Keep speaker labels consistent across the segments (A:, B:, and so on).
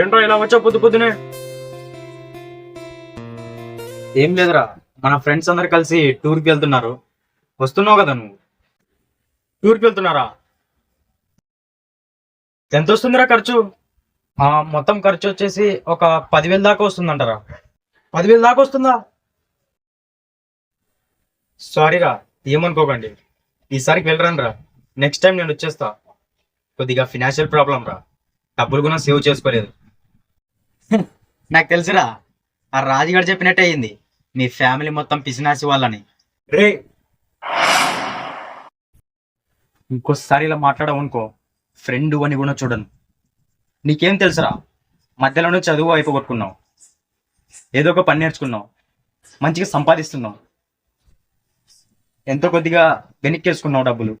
A: ఏంట్రా ఇలా వచ్చా పొద్దు పొద్దునే? ఏం లేదురా. మన ఫ్రెండ్స్ అందరు కలిసి టూర్కి వెళ్తున్నారు. వస్తున్నావు కదా నువ్వు? టూర్కి వెళ్తున్నారా? ఎంత వస్తుందిరా ఖర్చు? ఆ, మొత్తం ఖర్చు వచ్చేసి ఒక పదివేల దాకా వస్తుందంటారా. పదివేల దాకా వస్తుందా? సారీరా ఏమనుకోకండి. ఈసారికి వెళ్ళరాను రా నెక్స్ట్ టైం నేను వచ్చేస్తా. కొద్దిగా ఫినాన్షియల్ ప్రాబ్లం రా. డబ్బులు కూడా సేవ్ చేసుకోలేదు. నాకు తెలుసురా ఆ రాజుగారు చెప్పినట్టే అయింది మీ ఫ్యామిలీ మొత్తం పిసినాసి వాళ్ళని. రే! ఇంకోసారి ఇలా మాట్లాడవనుకో ఫ్రెండ్ అని కూడా చూడను. నీకేం తెలుసురా మధ్యలోనే చదువు అయిపోగొట్టుకున్నావు ఏదో ఒక పని నేర్చుకున్నావు మంచిగా సంపాదిస్తున్నావు. ఎంతో కొద్దిగా వెనక్కేసుకున్నావు డబ్బులు.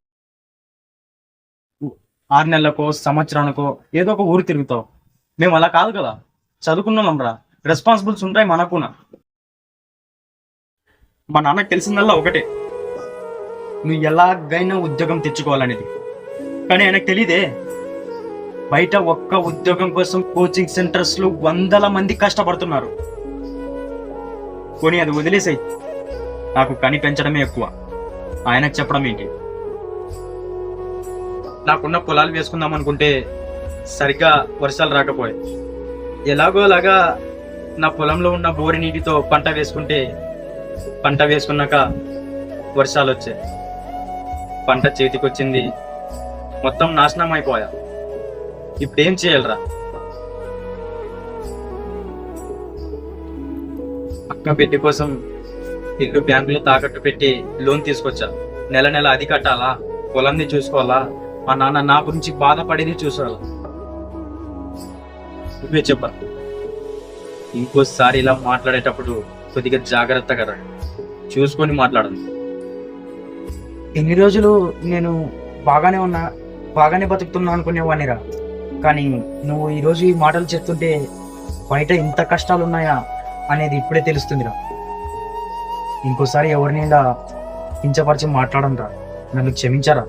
A: ఆరు నెలలకో సంవత్సరానికో ఏదో ఒక ఊరు తిరుగుతావు. మేము అలా కాదు కదా. చదువుకున్నాం రా రెస్పాన్సిబుల్స్ ఉంటాయి మనకున. మా నాన్నకు తెలిసిందల్లా ఒకటే. నువ్వు ఎలాగైనా ఉద్యోగం తెచ్చుకోవాలనేది. కానీ ఆయనకు తెలియదే బయట ఒక్క ఉద్యోగం కోసం కోచింగ్ సెంటర్స్లో వందల మంది కష్టపడుతున్నారు. కొని అది వదిలేసాయి. నాకు కని పెంచడమే ఎక్కువ. ఆయనకు చెప్పడం ఏంటి? నాకున్న పొలాలు వేసుకుందాం అనుకుంటే సరిగ్గా వర్షాలు రాకపోయాయి. ఎలాగోలాగా నా పొలంలో ఉన్న బోరి నీటితో పంట వేసుకుంటే పంట వేసుకున్నాక వర్షాలు వచ్చాయి. పంట చేతికొచ్చింది. మొత్తం నాశనం అయిపోయా. ఇప్పుడేం చేయాలరా? అక్క పెట్టి కోసం ఇల్లు బ్యాంకులో తాకట్టు పెట్టి లోన్ తీసుకొచ్చా. నెల నెల అది కట్టాలా? పొలంని చూసుకోవాలా? మా నాన్న నా గురించి బాధపడేది చూసుకోవాలా నువ్వే చెప్ప. ఇంకోసారి ఇలా మాట్లాడేటప్పుడు కొద్దిగా జాగ్రత్తగా రా. చూసుకొని మాట్లాడండి.
B: ఎన్ని రోజులు నేను బాగానే ఉన్నా బాగానే బతుకుతున్నా అనుకునేవాడినిరా కానీ నువ్వు ఈరోజు ఈ మాటలు చెప్తుంటే బయట ఇంత కష్టాలు ఉన్నాయా అనేది ఇప్పుడే తెలుస్తుందిరా ఇంకోసారి ఎవరిని ఇలా కించపరిచి మాట్లాడంరా నన్ను క్షమించరా?